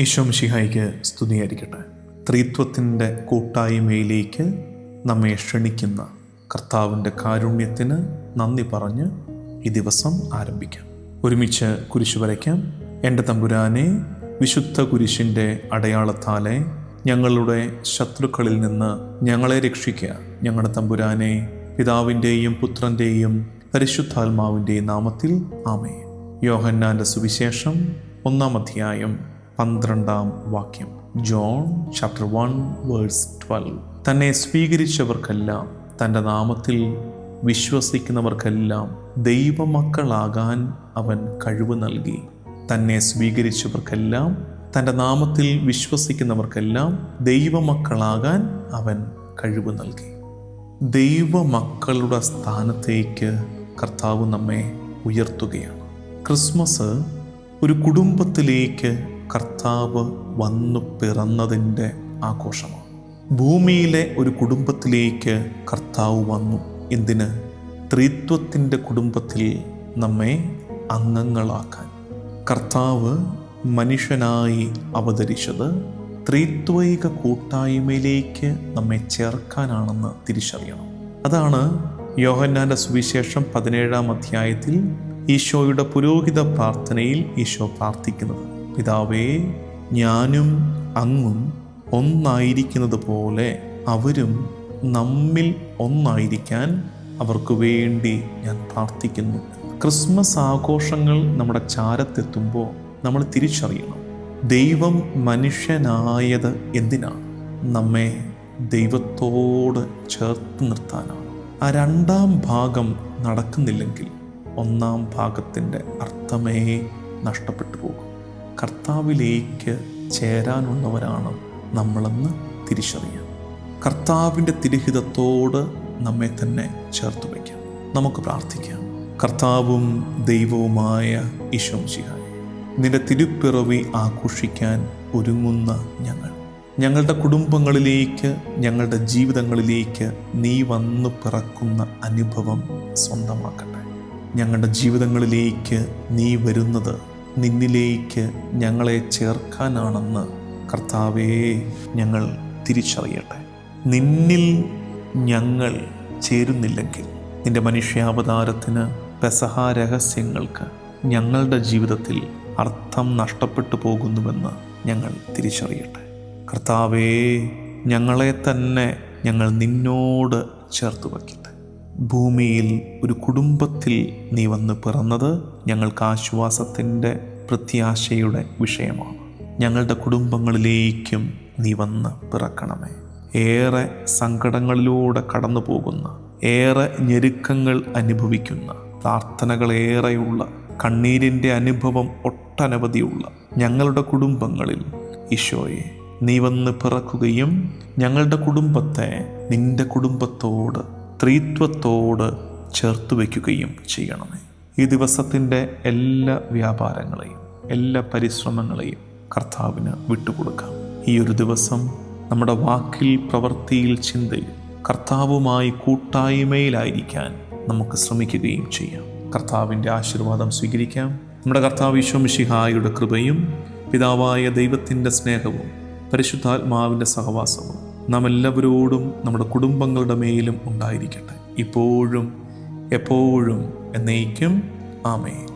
ഈശോമിഷിഹായിക്ക് സ്തുതിയായിരിക്കട്ടെ. ത്രിത്വത്തിന്റെ കൂട്ടായ്മയിലേക്ക് നമ്മെ ക്ഷണിക്കുന്ന കർത്താവിന്റെ കാരുണ്യത്തിന് നന്ദി പറഞ്ഞ് ഈ ദിവസം ആരംഭിക്കാം. ഒരുമിച്ച് കുരിശു വരയ്ക്കാം. എന്റെ തമ്പുരാനെ വിശുദ്ധ കുരിശിന്റെ അടയാളത്താലെ ഞങ്ങളുടെ ശത്രുക്കളിൽ നിന്ന് ഞങ്ങളെ രക്ഷിക്കുക ഞങ്ങളുടെ തമ്പുരാനെ പിതാവിന്റെയും പുത്രന്റെയും പരിശുദ്ധാത്മാവിന്റെയും നാമത്തിൽ ആമേ യോഹന്നാന്റെ സുവിശേഷം ഒന്നാം അധ്യായം പന്ത്രണ്ടാം വാക്യം. John chapter one verse twelve. തന്നെ സ്വീകരിച്ചവർക്കെല്ലാം തന്റെ നാമത്തിൽ വിശ്വസിക്കുന്നവർക്കെല്ലാം ദൈവമക്കളാകാൻ അവൻ കഴിവ് നൽകി. തന്നെ സ്വീകരിച്ചവർക്കെല്ലാം തന്റെ നാമത്തിൽ വിശ്വസിക്കുന്നവർക്കെല്ലാം ദൈവമക്കളാകാൻ അവൻ കഴിവ് നൽകി. ദൈവമക്കളുടെ സ്ഥാനത്തേക്ക് കർത്താവ് നമ്മെ ഉയർത്തുകയാണ്. ക്രിസ്മസ് ഒരു കുടുംബത്തിലേക്ക് കർത്താവ് വന്നു പിറന്നതിന്റെ ആഘോഷമാണ്. ഭൂമിയിലെ ഒരു കുടുംബത്തിലേക്ക് കർത്താവ് വന്നു. എന്തിന്? ത്രിത്വത്തിന്റെ കുടുംബത്തിൽ നമ്മെ അംഗങ്ങളാക്കാൻ. കർത്താവ് മനുഷ്യനായി അവതരിച്ചത് ത്രിത്വൈക കൂട്ടായ്മയിലേക്ക് നമ്മെ ചേർക്കാനാണെന്ന് തിരിച്ചറിയണം. അതാണ് യോഹന്നാന്റെ സുവിശേഷം പതിനേഴാം അധ്യായത്തിൽ ഈശോയുടെ പുരോഹിത പ്രാർത്ഥനയിൽ ഈശോ പ്രാർത്ഥിക്കുന്നത്. പിതാവേ ഞാനും അങ്ങും ഒന്നായിരിക്കുന്നത് പോലെ അവരും നമ്മിൽ ഒന്നായിരിക്കാൻ അവർക്ക് വേണ്ടി ഞാൻ പ്രാർത്ഥിക്കുന്നു. ക്രിസ്മസ് ആഘോഷങ്ങൾ നമ്മുടെ ചാരത്തെത്തുമ്പോൾ നമ്മൾ തിരിച്ചറിയണം. ദൈവം മനുഷ്യനായത് എന്തിനാണ്? നമ്മെ ദൈവത്തോട് ചേർത്ത് നിർത്താനാണ്. ആ രണ്ടാം ഭാഗം നടക്കുന്നില്ലെങ്കിൽ ഒന്നാം ഭാഗത്തിന്റെ അർത്ഥമേ നഷ്ടപ്പെട്ടു പോകും. കർത്താവിലേക്ക് ചേരാനുള്ളവരാണ് നമ്മളെന്ന് തിരിച്ചറിയാം. കർത്താവിന്റെ തിരുഹിതത്തോട് നമ്മെ തന്നെ ചേർത്ത് വയ്ക്കാം. നമുക്ക് പ്രാർത്ഥിക്കാം. കർത്താവും ദൈവവുമായ ഈശോംശിഹായി നിന്റെ തിരുപ്പിറവി ആഘോഷിക്കാൻ ഒരുങ്ങുന്ന ഞങ്ങൾ ഞങ്ങളുടെ കുടുംബങ്ങളിലേക്ക് ഞങ്ങളുടെ ജീവിതങ്ങളിലേക്ക് നീ വന്നു പിറക്കുന്ന അനുഭവം സ്വന്തമാക്കട്ടെ. ഞങ്ങളുടെ ജീവിതങ്ങളിലേക്ക് നീ വരുന്നത് നിന്നിലേക്ക് ഞങ്ങളെ ചേർക്കാനാണെന്ന് കർത്താവേ ഞങ്ങൾ തിരിച്ചറിയട്ടെ. നിന്നിൽ ഞങ്ങൾ ചേരുന്നില്ലെങ്കിൽ നിന്റെ മനുഷ്യാവതാരത്തിന് പെസഹ രഹസ്യങ്ങൾക്ക് ഞങ്ങളുടെ ജീവിതത്തിൽ അർത്ഥം നഷ്ടപ്പെട്ടു പോകുന്നുവെന്ന് ഞങ്ങൾ തിരിച്ചറിയട്ടെ. കർത്താവേ ഞങ്ങളെ തന്നെ ഞങ്ങൾ നിന്നോട് ചേർത്ത് വയ്ക്കട്ടെ ഭൂമിയിൽ ഒരു കുടുംബത്തിൽ നീ വന്ന് പിറന്നത് ഞങ്ങൾക്ക് ആശ്വാസത്തിന്റെ പ്രത്യാശയുടെ വിഷയമാണ്. ഞങ്ങളുടെ കുടുംബങ്ങളിലേക്കും നീ വന്ന് പിറക്കണമേ. ഏറെ സങ്കടങ്ങളിലൂടെ കടന്നു പോകുന്ന ഏറെ ഞെരുക്കങ്ങൾ അനുഭവിക്കുന്ന പ്രാർത്ഥനകളേറെയുള്ള കണ്ണീരിന്റെ അനുഭവം ഒട്ടനവധിയുള്ള ഞങ്ങളുടെ കുടുംബങ്ങളിൽ ഈശോയെ നീ വന്ന് പിറക്കുകയും ഞങ്ങളുടെ കുടുംബത്തെ നിന്റെ കുടുംബത്തോട് ത്രീത്വത്തോട് ചേർത്ത് വയ്ക്കുകയും ചെയ്യണമേ. ഈ ദിവസത്തിന്റെ എല്ലാ വ്യാപാരങ്ങളെയും എല്ലാ പരിശ്രമങ്ങളെയും കർത്താവിന് വിട്ടുകൊടുക്കാം. ഈ ഒരു ദിവസം നമ്മുടെ വാക്കിൽ പ്രവൃത്തിയിൽ ചിന്തയിൽ കർത്താവുമായി കൂട്ടായ്മയിലായിരിക്കാൻ നമുക്ക് ശ്രമിക്കുകയും ചെയ്യാം. കർത്താവിന്റെ ആശീർവാദം സ്വീകരിക്കാം. നമ്മുടെ കർത്താവ് വിശ്വമിഷിഹായുടെ കൃപയും പിതാവായ ദൈവത്തിന്റെ സ്നേഹവും പരിശുദ്ധാത്മാവിന്റെ സഹവാസവും നാം എല്ലാവരോടും നമ്മുടെ കുടുംബങ്ങളുടെ മേലും ഉണ്ടായിരിക്കട്ടെ. ഇപ്പോഴും എപ്പോഴും എന്നേക്കും. ആമേ